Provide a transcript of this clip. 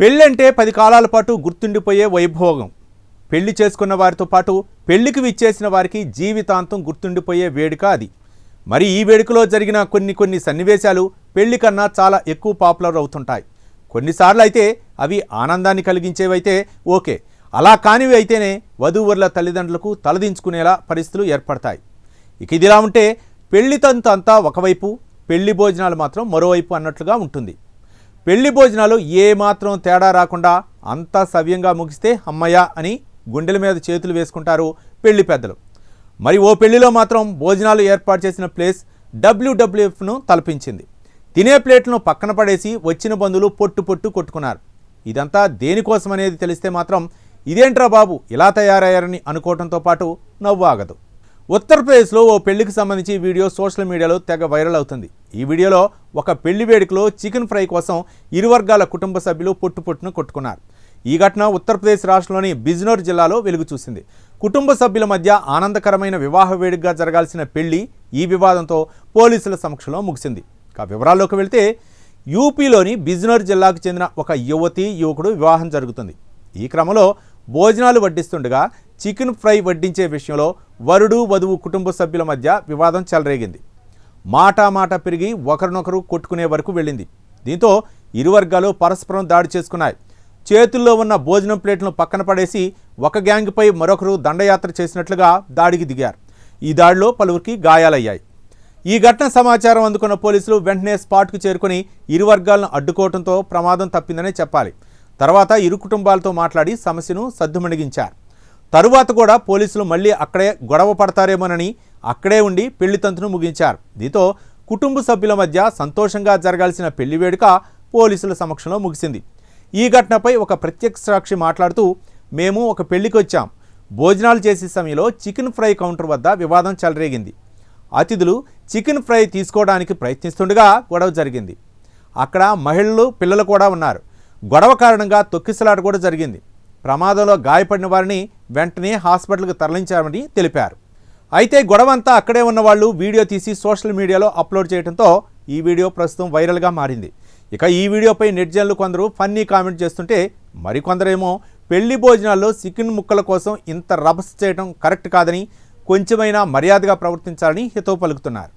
పెళ్ళంటే పది కాలాల పాటు గుర్తుండిపోయే వైభోగం. పెళ్ళి చేసుకున్న వారితో పాటు పెళ్ళికి విచ్చేసిన వారికి జీవితాంతం గుర్తుండిపోయే వేడుక అది. మరి ఈ వేడుకలో జరిగిన కొన్ని కొన్ని సన్నివేశాలు పెళ్ళి కన్నా చాలా ఎక్కువ పాపులర్ అవుతుంటాయి. కొన్నిసార్లు అయితే అవి ఆనందాన్ని కలిగించేవైతే ఓకే. అలా కానివి అయితేనే వధూవరుల తల్లిదండ్రులకు తలదించుకునేలా పరిస్థితులు ఏర్పడతాయి. ఇక ఇదిలా ఉంటే పెళ్ళి తంతు అంతా ఒకవైపు పెళ్ళి భోజనాలు మాత్రం మరోవైపు అన్నట్లుగా ఉంటుంది. పెళ్ళి భోజనాలు ఏమాత్రం తేడా రాకుండా అంతా సవ్యంగా ముగిస్తే అమ్మయ్య అని గుండెల మీద చేతులు వేసుకుంటారు పెళ్ళి పెద్దలు. మరి ఓ పెళ్ళిలో మాత్రం భోజనాలు ఏర్పాటు చేసిన ప్లేస్ డబ్ల్యూడబ్ల్యూఎఫ్ను తలపించింది. తినే ప్లేట్లను పక్కన పడేసి వచ్చిన బంధువులు పొట్టు పొట్టు కొట్టుకున్నారు. ఇదంతా దేనికోసం అనేది తెలిస్తే మాత్రం ఇదేంట్రా బాబు ఇలా తయారయ్యారని అనుకోవడంతో పాటు నవ్వు ఆగదు ఉత్తరప్రదేశ్లో ఓ పెళ్ళికి సంబంధించి వీడియో సోషల్ మీడియాలో తెగ వైరల్ అవుతుంది. ఈ వీడియోలో ఒక పెళ్ళి వేడుకలో చికెన్ ఫ్రై కోసం ఇరు వర్గాల కుటుంబ సభ్యులు పొట్టు పొట్టును కొట్టుకున్నారు. ఈ ఘటన ఉత్తరప్రదేశ్ రాష్ట్రంలోని బిజ్నోర్ జిల్లాలో వెలుగు చూసింది. కుటుంబ సభ్యుల మధ్య ఆనందకరమైన వివాహ వేడుకగా జరగాల్సిన పెళ్ళి ఈ వివాదంతో పోలీసుల సమక్షంలో ముగిసింది. ఇక వివరాల్లోకి వెళితే యూపీలోని బిజ్నోర్ జిల్లాకు చెందిన ఒక యువతి యువకుడు వివాహం జరుగుతుంది. ఈ క్రమంలో భోజనాలు వడ్డిస్తుండగా చికెన్ ఫ్రై వడ్డించే విషయంలో వరుడు వధువు కుటుంబ సభ్యుల మధ్య వివాదం చెలరేగింది. మాట మాట పెరిగి ఒకరినొకరు కొట్టుకునే వరకు వెళ్ళింది. దీంతో ఇరు వర్గాలు పరస్పరం దాడి చేసుకున్నాయి. చేతుల్లో ఉన్న భోజనం ప్లేట్లను పక్కన పడేసి ఒక గ్యాంగ్పై మరొకరు దండయాత్ర చేసినట్లుగా దాడికి దిగారు. ఈ దాడిలో పలువురికి గాయాలయ్యాయి. ఈ ఘటన సమాచారం అందుకున్న పోలీసులు వెంటనే స్పాట్కు చేరుకుని ఇరు వర్గాలను అడ్డుకోవడంతో ప్రమాదం తప్పిందనే చెప్పాలి. తర్వాత ఇరు కుటుంబాలతో మాట్లాడి సమస్యను సద్దుమణిగించారు. తరువాత కూడా పోలీసులు మళ్ళీ అక్కడే గొడవ పడతారేమోనని అక్కడే ఉండి పెళ్ళి తంతును ముగించారు. దీంతో కుటుంబ సభ్యుల మధ్య సంతోషంగా జరగాల్సిన పెళ్ళి వేడుక పోలీసుల సమక్షంలో ముగిసింది. ఈ ఘటనపై ఒక ప్రత్యక్ష సాక్షి మాట్లాడుతూ మేము ఒక పెళ్ళికి వచ్చాం. భోజనాలు చేసే సమయంలో చికెన్ ఫ్రై కౌంటర్ వద్ద వివాదం చెలరేగింది. అతిథులు చికెన్ ఫ్రై తీసుకోవడానికి ప్రయత్నిస్తుండగా గొడవ జరిగింది. అక్కడ మహిళలు పిల్లలు కూడా ఉన్నారు. గొడవ కారణంగా తొక్కిసలాట కూడా జరిగింది. ప్రమాదంలో గాయపడిన వారిని వెంటనే హాస్పిటల్కి తరలించామని తెలిపారు. అయితే గొడవ అంతా అక్కడే ఉన్న వాళ్ళు వీడియో తీసి సోషల్ మీడియాలో అప్లోడ్ చేయడంతో ఈ వీడియో ప్రస్తుతం వైరల్గా మారింది. ఇక ఈ వీడియోపై నెటిజన్లు కొందరు ఫన్నీ కామెంట్ చేస్తుంటే మరికొందరేమో పెళ్ళి భోజనాల్లో చికెన్ ముక్కల కోసం ఇంత రభస్ చేయడం కరెక్ట్ కాదని కొంచెమైనా మర్యాదగా ప్రవర్తించాలని హితవు పలుకుతున్నారు.